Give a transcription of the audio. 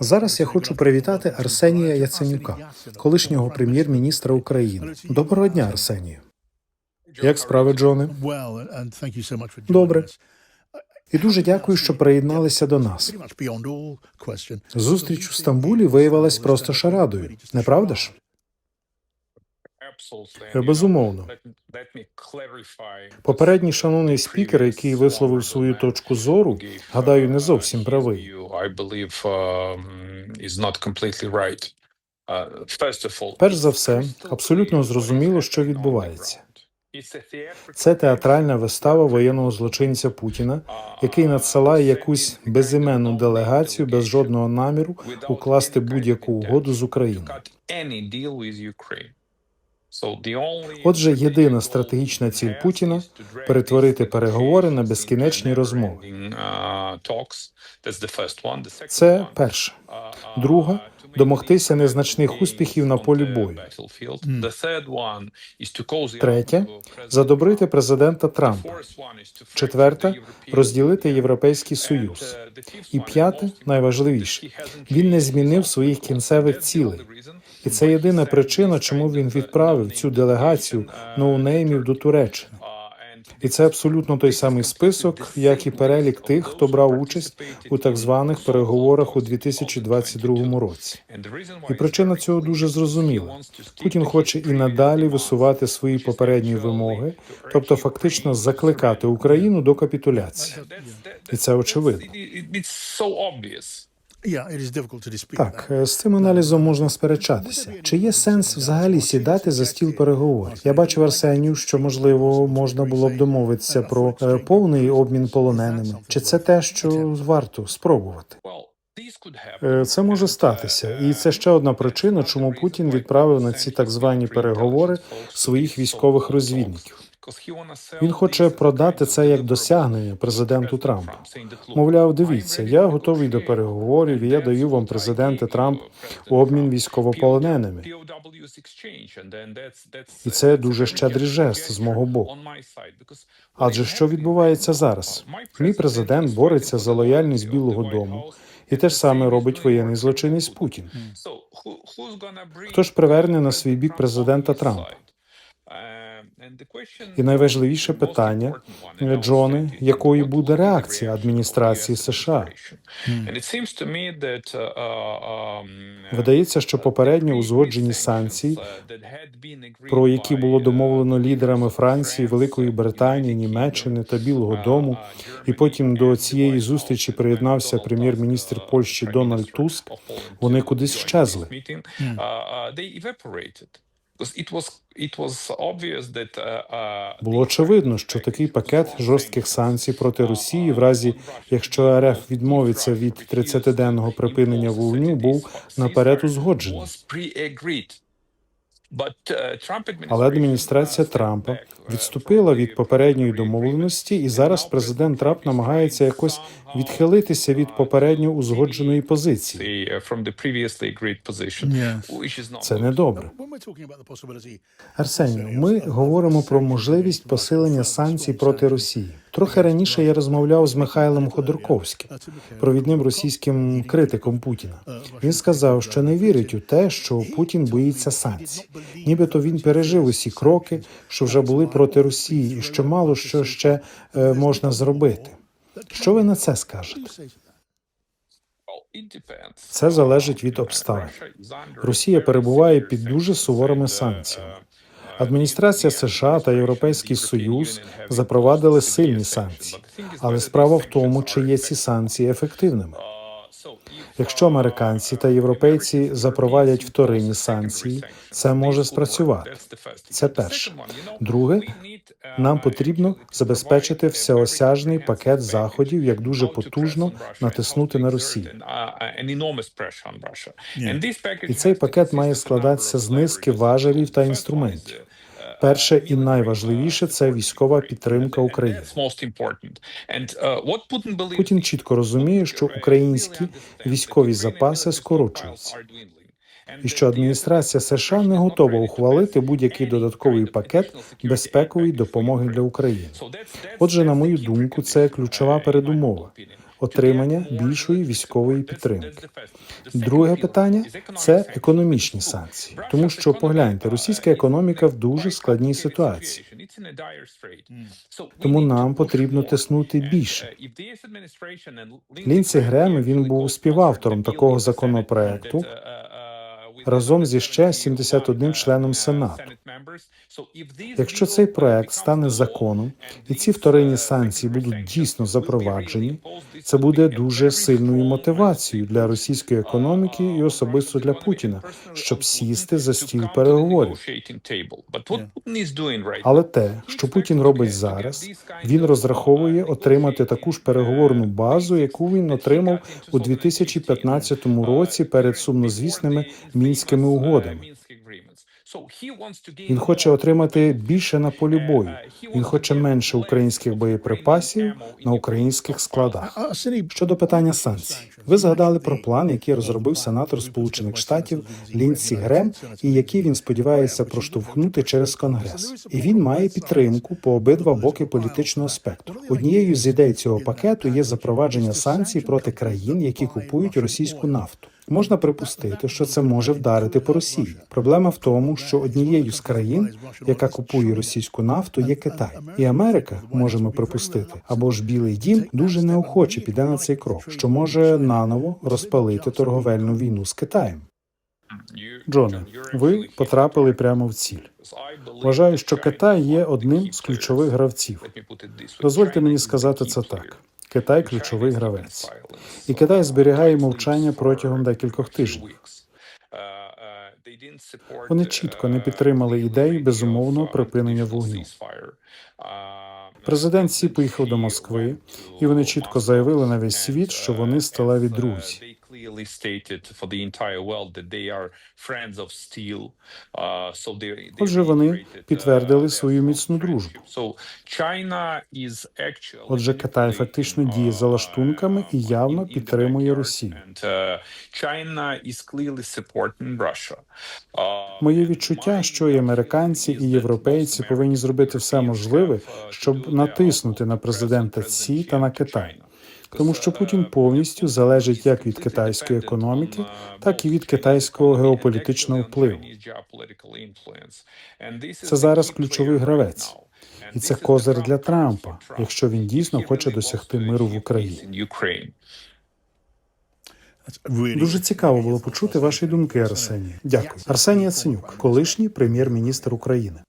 Зараз я хочу привітати Арсенія Яценюка, колишнього прем'єр-міністра України. Доброго дня, Арсенію. Як справи, Джоне? Добре. І дуже дякую, що приєдналися до нас. Зустріч у Стамбулі виявилась просто шарадою, не правда ж? Безумовно. Попередній шановний спікер, який висловив свою точку зору, гадаю, не зовсім правий. Перш за все, абсолютно зрозуміло, що відбувається. Це театральна вистава воєнного злочинця Путіна, який надсилає якусь безіменну делегацію без жодного наміру укласти будь-яку угоду з Україною. Отже, єдина стратегічна ціль Путіна перетворити переговори на безкінечні розмови. Це перше. Друга домогтися незначних успіхів на полі бою. Третє задобрити президента Трампа. Четверте розділити Європейський Союз. І п'яте найважливіше він не змінив своїх кінцевих цілей. І це єдина причина, чому він відправив цю делегацію ноунеймів до Туреччини. І це абсолютно той самий список, як і перелік тих, хто брав участь у так званих переговорах у 2022 році. І причина цього дуже зрозуміла. Путін хоче і надалі висувати свої попередні вимоги, тобто фактично закликати Україну до капітуляції. І це очевидно. Так, е, з цим аналізом можна сперечатися. Чи є сенс взагалі сідати за стіл переговорів? Я бачив Арсенію, що можливо можна було б домовитися про е, повний обмін полоненими. Чи це те, що варто спробувати? Е, Це може статися, і це ще одна причина, чому Путін відправив на ці так звані переговори своїх військових розвідників. Він хоче продати це як досягнення президенту Трампу. Мовляв, дивіться, я готовий до переговорів. і Я даю вам президенте Трамп обмін військовополоненими. І це дуже щедрий жест з мого боку. Адже що відбувається зараз? Мій президент бореться за лояльність Білого Дому, і те ж саме робить воєнний злочинець Путін. Хто ж приверне на свій бік президента Трампа? І найважливіше питання, Джоне, якою буде реакція адміністрації США? Видається, що попередньо узгоджені санкції, про які було домовлено лідерами Франції, Великої Британії, Німеччини та Білого Дому, і потім до цієї зустрічі приєднався прем'єр-міністр Польщі Дональд Туск. Вони кудись щезли. Було очевидно, що такий пакет жорстких санкцій проти Росії, в разі якщо РФ відмовиться від 30-денного припинення вогню, був наперед узгоджений. Але адміністрація Трампа відступила від попередньої домовленості, і зараз президент Трамп намагається якось відхилитися від попередньо узгодженої позиції. Це не добре. Арсенію, ми говоримо про можливість посилення санкцій проти Росії. Трохи раніше я розмовляв з Михайлом Ходорковським, провідним російським критиком Путіна. Він сказав, що не вірить у те, що Путін боїться санкцій, нібито він пережив усі кроки, що вже були проти Росії, і що мало що ще е, можна зробити. Що ви на це скажете? Це залежить від обставин. Росія перебуває під дуже суворими санкціями. Адміністрація США та Європейський Союз запровадили сильні санкції, але справа в тому, чи є ці санкції ефективними. Якщо американці та європейці запровадять вторинні санкції, це може спрацювати. Це перше. Друге, нам потрібно забезпечити всеосяжний пакет заходів, як дуже потужно натиснути на Росію. І цей пакет має складатися з низки важелів та інструментів. Перше і найважливіше це військова підтримка України. Путін чітко розуміє, що українські військові запаси скорочуються, і що адміністрація США не готова ухвалити будь-який додатковий пакет безпекової допомоги для України. Отже, на мою думку, це ключова передумова. Отримання більшої військової підтримки. Друге питання це економічні санкції, тому що погляньте, російська економіка в дуже складній ситуації. Тому нам потрібно тиснути більше. Лінсі Грем він був співавтором такого законопроекту разом зі ще 71 членом Сенату. Якщо цей проект стане законом і ці вторинні санкції будуть дійсно запроваджені, це буде дуже сильною мотивацією для російської економіки і особисто для Путіна, щоб сісти за стіл переговорів. Але те, що Путін робить зараз, він розраховує отримати таку ж переговорну базу, яку він отримав у 2015 році перед сумнозвісними мінськими угодами. Він хоче отримати більше на полі бою. Він хоче менше українських боєприпасів на українських складах. Щодо питання санкцій, ви згадали про план, який розробив сенатор Сполучених Штатів Лінсі Грем, і який він сподівається проштовхнути через конгрес. І він має підтримку по обидва боки політичного спектру. Однією з ідей цього пакету є запровадження санкцій проти країн, які купують російську нафту. Можна припустити, що це може вдарити по Росії. Проблема в тому, що однією з країн, яка купує російську нафту, є Китай, і Америка можемо припустити, або ж Білий Дім дуже неохоче піде на цей крок, що може наново розпалити торговельну війну з Китаєм. Джоне, ви потрапили прямо в ціль. Вважаю, що Китай є одним з ключових гравців. Дозвольте мені сказати це так: Китай ключовий гравець, і Китай зберігає мовчання протягом декількох тижнів. Вони чітко не підтримали ідею безумовного припинення вогню. Президент Сі поїхав до Москви, і вони чітко заявили на весь світ, що вони сталеві друзі. Отже, вони підтвердили свою міцну дружбу. Отже, Китай фактично діє за лаштунками і явно підтримує Росію. Моє відчуття, що і американці, і європейці повинні зробити все можливе, щоб натиснути на президента Сі та на Китай. Тому що Путін повністю залежить як від китайської економіки, так і від китайського геополітичного впливу. Це зараз ключовий гравець, і це козир для Трампа, якщо він дійсно хоче досягти миру в Україні. Дуже цікаво було почути ваші думки, Арсенія. Дякую. Арсеній Яценюк, колишній прем'єр-міністр України.